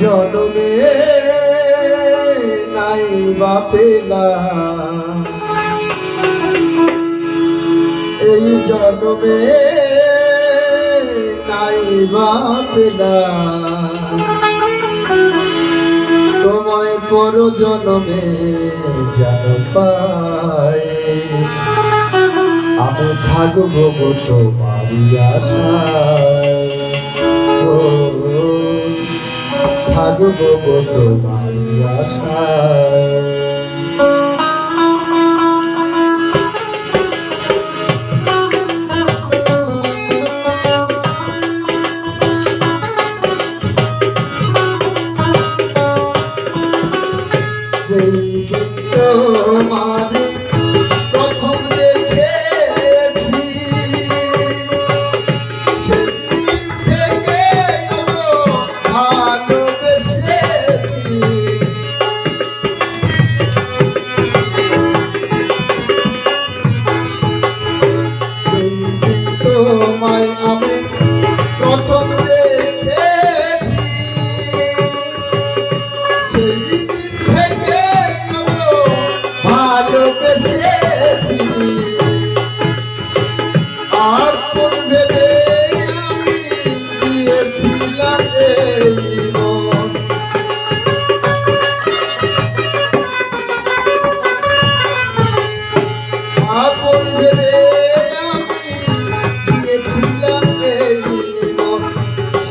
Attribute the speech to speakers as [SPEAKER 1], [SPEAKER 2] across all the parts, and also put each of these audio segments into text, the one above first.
[SPEAKER 1] জনমে নাই বা পেলাম এই জনমে নাই বা পেলাম তোমায় পর জনমে যেন পাই। আমি থাকব তোমারি আশা থাকব তোমার আশায়।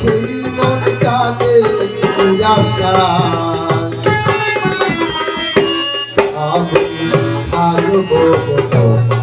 [SPEAKER 1] সেই মনটাকে আমি থাকব তোমার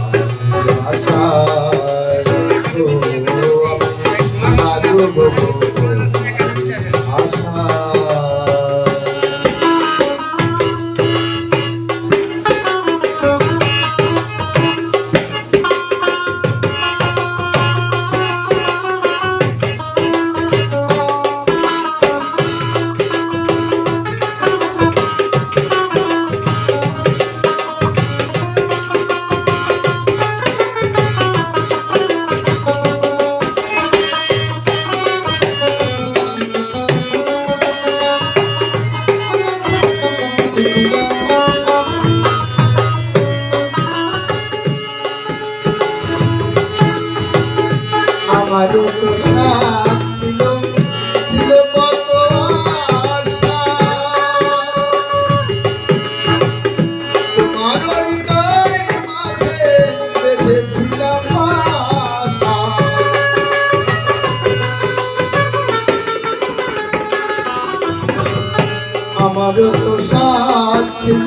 [SPEAKER 1] ভারত সাত ছিল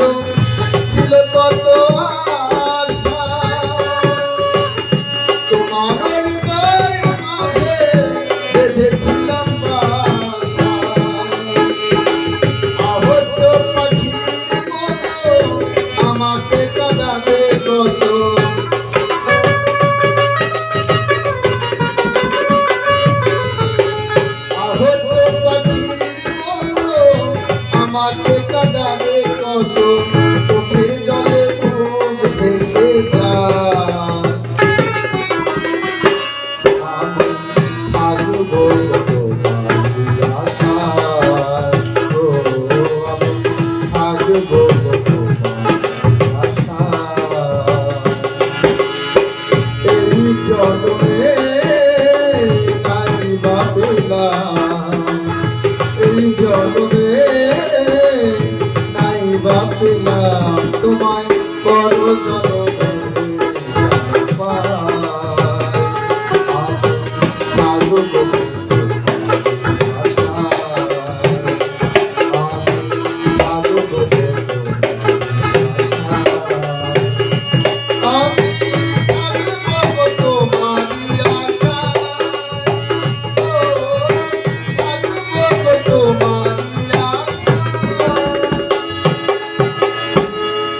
[SPEAKER 1] brother. todo